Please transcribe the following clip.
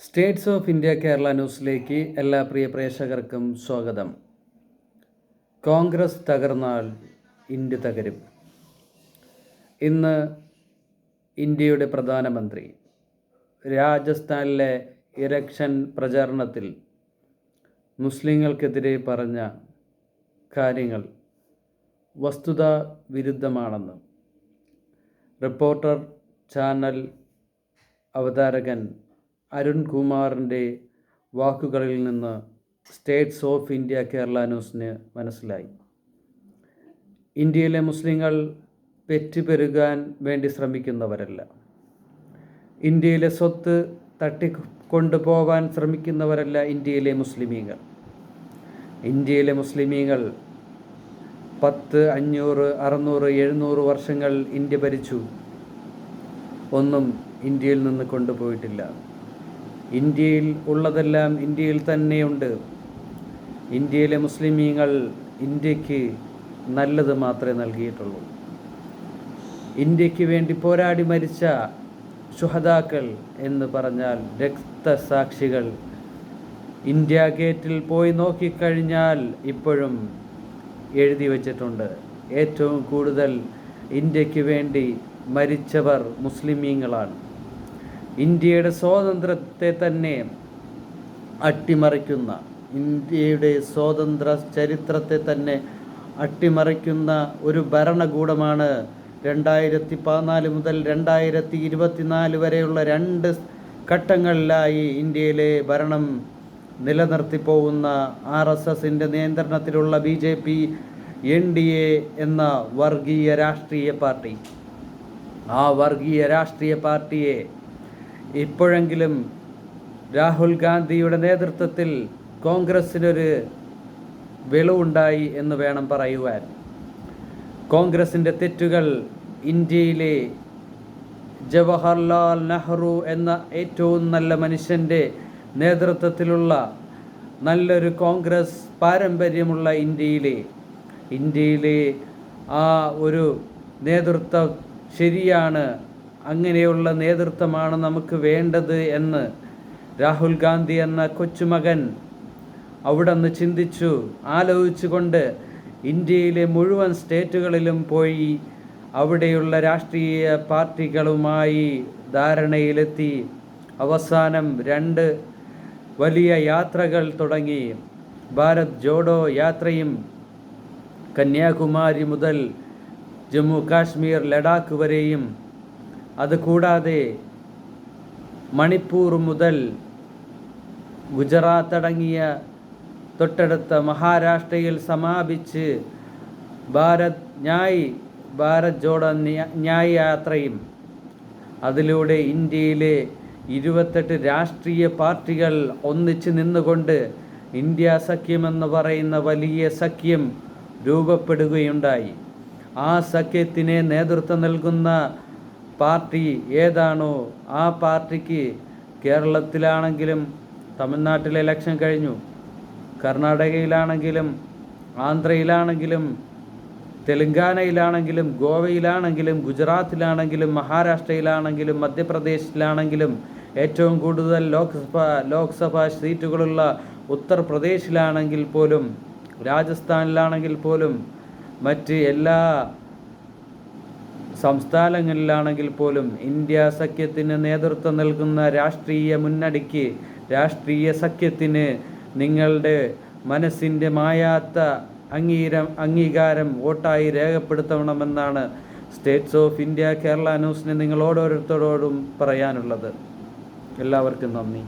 States of India Kerala ന്യൂസിലേക്ക് എല്ലാ പ്രിയ പ്രേക്ഷകർക്കും സ്വാഗതം. കോൺഗ്രസ് തകർന്നാൽ ഇന്ത്യ തകരും. ഇന്ന് ഇന്ത്യയുടെ പ്രധാനമന്ത്രി രാജസ്ഥാനിലെ ഇലക്ഷൻ പ്രചാരണത്തിൽ മുസ്ലിങ്ങൾക്കെതിരെ പറഞ്ഞ കാര്യങ്ങൾ വസ്തുത വിരുദ്ധമാണെന്ന് റിപ്പോർട്ടർ ചാനൽ അവതാരകൻ അരുൺ കുമാറിന്റെ വാക്കുകളിൽ നിന്ന് സ്റ്റേറ്റ്സ് ഓഫ് ഇന്ത്യ കേരള ന്യൂസിന് മനസ്സിലായി. ഇന്ത്യയിലെ മുസ്ലിങ്ങൾ പെറ്റുപെരുകാൻ വേണ്ടി ശ്രമിക്കുന്നവരല്ല. ഇന്ത്യയിലെ സ്വത്ത് തട്ടിക്കൊണ്ടുപോകാൻ ശ്രമിക്കുന്നവരല്ല ഇന്ത്യയിലെ മുസ്ലിമീങ്ങൾ. ഇന്ത്യയിലെ മുസ്ലിമീങ്ങൾ പത്ത് അഞ്ഞൂറ് അറുന്നൂറ് എഴുന്നൂറ് വർഷങ്ങൾ ഇന്ത്യ ഭരിച്ചു. ഒന്നും ഇന്ത്യയിൽ നിന്ന് കൊണ്ടുപോയിട്ടില്ല. ഇന്ത്യയിൽ ഉള്ളതെല്ലാം ഇന്ത്യയിൽ തന്നെയുണ്ട്. ഇന്ത്യയിലെ മുസ്ലിമീങ്ങൾ ഇന്ത്യയ്ക്ക് നല്ലത് മാത്രമേ നൽകിയിട്ടുള്ളൂ. ഇന്ത്യയ്ക്ക് വേണ്ടി പോരാടി മരിച്ച ശുഹദാക്കൾ എന്ന് പറഞ്ഞാൽ രക്തസാക്ഷികൾ ഇന്ത്യ ഗേറ്റിൽ പോയി നോക്കിക്കഴിഞ്ഞാൽ ഇപ്പോഴും എഴുതി വച്ചിട്ടുണ്ട്. ഏറ്റവും കൂടുതൽ ഇന്ത്യയ്ക്ക് വേണ്ടി മരിച്ചവർ മുസ്ലിമീങ്ങളാണ്. ഇന്ത്യയുടെ സ്വാതന്ത്ര്യത്തെ തന്നെ അട്ടിമറിക്കുന്ന ഇന്ത്യയുടെ സ്വാതന്ത്ര്യ ചരിത്രത്തെ തന്നെ അട്ടിമറിക്കുന്ന ഒരു ഭരണകൂടമാണ് രണ്ടായിരത്തി പതിനാല് മുതൽ രണ്ടായിരത്തി ഇരുപത്തിനാല് വരെയുള്ള രണ്ട് ഘട്ടങ്ങളിലായി ഇന്ത്യയിലെ ഭരണം നിലനിർത്തിപ്പോകുന്ന ആർ എസ് എസിന്റെ നിയന്ത്രണത്തിലുള്ള B J P N D A എന്ന വർഗീയ രാഷ്ട്രീയ പാർട്ടി. ആ വർഗീയ രാഷ്ട്രീയ പാർട്ടിയെ ഇപ്പോഴെങ്കിലും രാഹുൽ ഗാന്ധിയുടെ നേതൃത്വത്തിൽ കോൺഗ്രസ്സിനൊരു വെളിവുണ്ടായി എന്ന് വേണം പറയുവാൻ. കോൺഗ്രസിന്റെ തെറ്റുകൾ ഇന്ത്യയിലെ ജവഹർലാൽ നെഹ്റു എന്ന ഏറ്റവും നല്ല മനുഷ്യന്റെ നേതൃത്വത്തിലുള്ള നല്ലൊരു കോൺഗ്രസ് പാരമ്പര്യമുള്ള ഇന്ത്യയിലെ ഇന്ത്യയിലെ ആ ഒരു നേതൃത്വം ശരിയാണ് അങ്ങനെയുള്ള നേതൃത്വമാണ് നമുക്ക് വേണ്ടത് എന്ന് രാഹുൽ ഗാന്ധി എന്ന കൊച്ചുമകൻ അവിടെ നിന്ന് ചിന്തിച്ചു ആലോചിച്ചുകൊണ്ട് ഇന്ത്യയിലെ മുഴുവൻ സ്റ്റേറ്റുകളിലും പോയി അവിടെയുള്ള രാഷ്ട്രീയ പാർട്ടികളുമായി ധാരണയിലെത്തി. അവസാനം രണ്ട് വലിയ യാത്രകൾ തുടങ്ങി. ഭാരത് ജോഡോ യാത്രയും കന്യാകുമാരി മുതൽ ജമ്മു കാശ്മീർ ലഡാക്ക് വരെയും അതുകൂടാതെ മണിപ്പൂർ മുതൽ ഗുജറാത്ത് അടങ്ങിയ തൊട്ടടുത്ത മഹാരാഷ്ട്രയിൽ സമാപിച്ച് ഭാരത് ന്യായ് ഭാരത് ജോഡോ ന്യായ് യാത്രയും അതിലൂടെ ഇന്ത്യയിലെ ഇരുപത്തെട്ട് രാഷ്ട്രീയ പാർട്ടികൾ ഒന്നിച്ച് നിന്നുകൊണ്ട് ഇന്ത്യ സഖ്യമെന്ന് പറയുന്ന വലിയ സഖ്യം രൂപപ്പെടുകയുണ്ടായി. ആ സഖ്യത്തിന് നേതൃത്വം നൽകുന്ന പാർട്ടി ഏതാണോ ആ പാർട്ടിക്ക് കേരളത്തിലാണെങ്കിലും തമിഴ്നാട്ടിലെ ഇലക്ഷൻ കഴിഞ്ഞു. കർണാടകയിലാണെങ്കിലും ആന്ധ്രയിലാണെങ്കിലും തെലങ്കാനയിലാണെങ്കിലും ഗോവയിലാണെങ്കിലും ഗുജറാത്തിലാണെങ്കിലും മഹാരാഷ്ട്രയിലാണെങ്കിലും മധ്യപ്രദേശിലാണെങ്കിലും ഏറ്റവും കൂടുതൽ ലോക്സഭ ലോക്സഭാ സീറ്റുകളുള്ള ഉത്തർപ്രദേശിലാണെങ്കിൽ പോലും രാജസ്ഥാനിലാണെങ്കിൽ പോലും മറ്റ് എല്ലാ സംസ്ഥാനങ്ങളിലാണെങ്കിൽ പോലും ഇന്ത്യ സഖ്യത്തിന് നേതൃത്വം നൽകുന്ന രാഷ്ട്രീയ മുന്നണിക്ക് രാഷ്ട്രീയ സഖ്യത്തിന് നിങ്ങളുടെ മനസ്സിന്റെ മായാത്ത അംഗീരം അംഗീകാരം വോട്ടായി രേഖപ്പെടുത്തണമെന്നാണ് സ്റ്റേറ്റ്സ് ഓഫ് ഇന്ത്യ കേരള ന്യൂസിന് നിങ്ങൾ ഓരോരുത്തരോടും പറയാനുള്ളത്. എല്ലാവർക്കും നന്ദി.